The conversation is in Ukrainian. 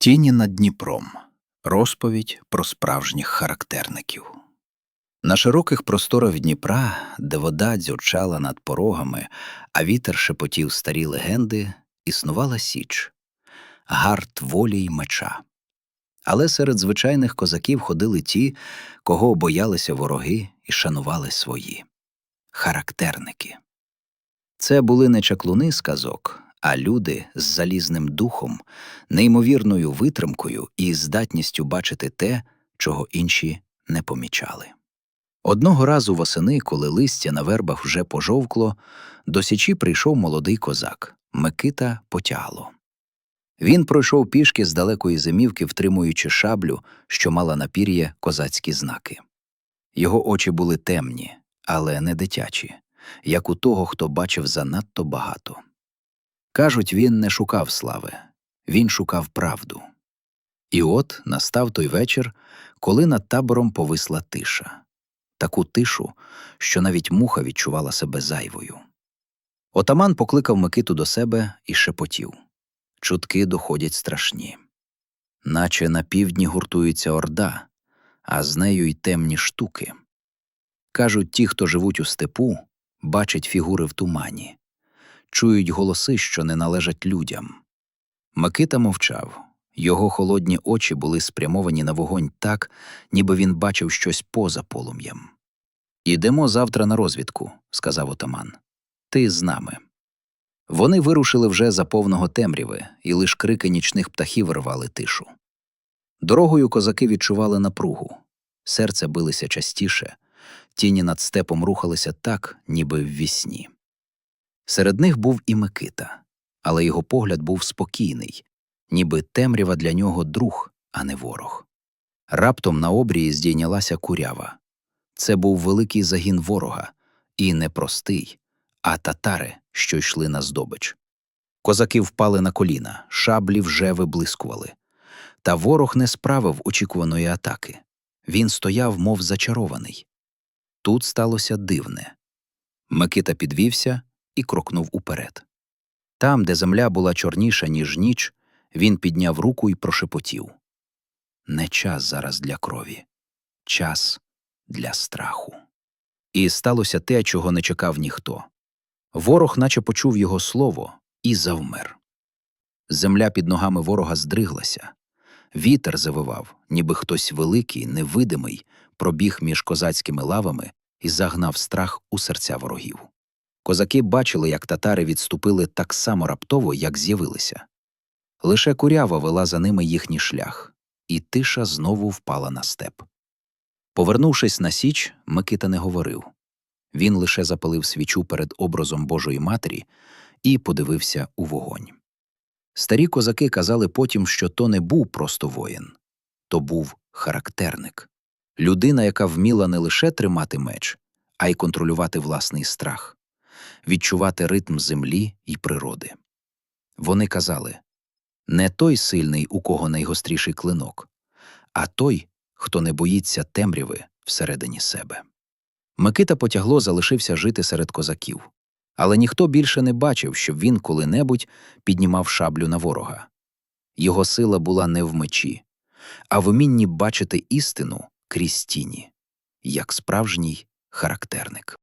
Тіні над Дніпром. Розповідь про справжніх характерників. На широких просторах Дніпра, де вода дзюрчала над порогами, а вітер шепотів старі легенди, існувала січ гард волі й меча. Але серед звичайних козаків ходили ті, кого боялися вороги і шанували свої характерники. Це були не чаклуни з казок, а люди з залізним духом, неймовірною витримкою і здатністю бачити те, чого інші не помічали. Одного разу восени, коли листя на вербах вже пожовкло, до січі прийшов молодий козак Микита Потягло. Він пройшов пішки з далекої зимівки, втримуючи шаблю, що мала на пір'є козацькі знаки. Його очі були темні, але не дитячі, як у того, хто бачив занадто багато. Кажуть, він не шукав слави, він шукав правду. І от настав той вечір, коли над табором повисла тиша таку тишу, що навіть муха відчувала себе зайвою. Отаман покликав Микиту до себе і шепотів чутки доходять страшні. Наче на півдні гуртується орда, а з нею й темні штуки. Кажуть, ті, хто живуть у степу, бачать фігури в тумані, чують голоси, що не належать людям. Микита мовчав. Його холодні очі були спрямовані на вогонь так, ніби він бачив щось поза полум'ям. Ідемо завтра на розвідку, сказав отаман. Ти з нами. Вони вирушили вже за повного темряви, і лиш крики нічних птахів рвали тишу. Дорогою козаки відчували напругу, серце билося частіше, тіні над степом рухалися так, ніби в вісні. Серед них був і Микита, але його погляд був спокійний, ніби темрява для нього друг, а не ворог. Раптом на обрії здійнялася курява. Це був великий загін ворога, і не простий, а татари, що йшли на здобич. Козаки впали на коліна, шаблі вже виблискували. Та ворог не справив очікуваної атаки. Він стояв, мов зачарований. Тут сталося дивне. Микита підвівся і крокнув уперед. Там, де земля була чорніша, ніж ніч, він підняв руку і прошепотів Не час зараз для крові, час для страху. І сталося те, чого не чекав ніхто. Ворог наче почув його слово і завмер. Земля під ногами ворога здриглася, вітер завивав, ніби хтось великий, невидимий, пробіг між козацькими лавами і загнав страх у серця ворогів. Козаки бачили, як татари відступили так само раптово, як з'явилися. Лише курява вела за ними їхній шлях, і тиша знову впала на степ. Повернувшись на січ, Микита не говорив. Він лише запалив свічу перед образом Божої Матері і подивився у вогонь. Старі козаки казали потім, що то не був просто воїн, то був характерник, людина, яка вміла не лише тримати меч, а й контролювати власний страх, відчувати ритм землі й природи. Вони казали не той сильний, у кого найгостріший клинок, а той, хто не боїться темряви всередині себе. Микита потягло залишився жити серед козаків, але ніхто більше не бачив, щоб він коли-небудь піднімав шаблю на ворога. Його сила була не в мечі, а в умінні бачити істину крізь тіні, як справжній характерник.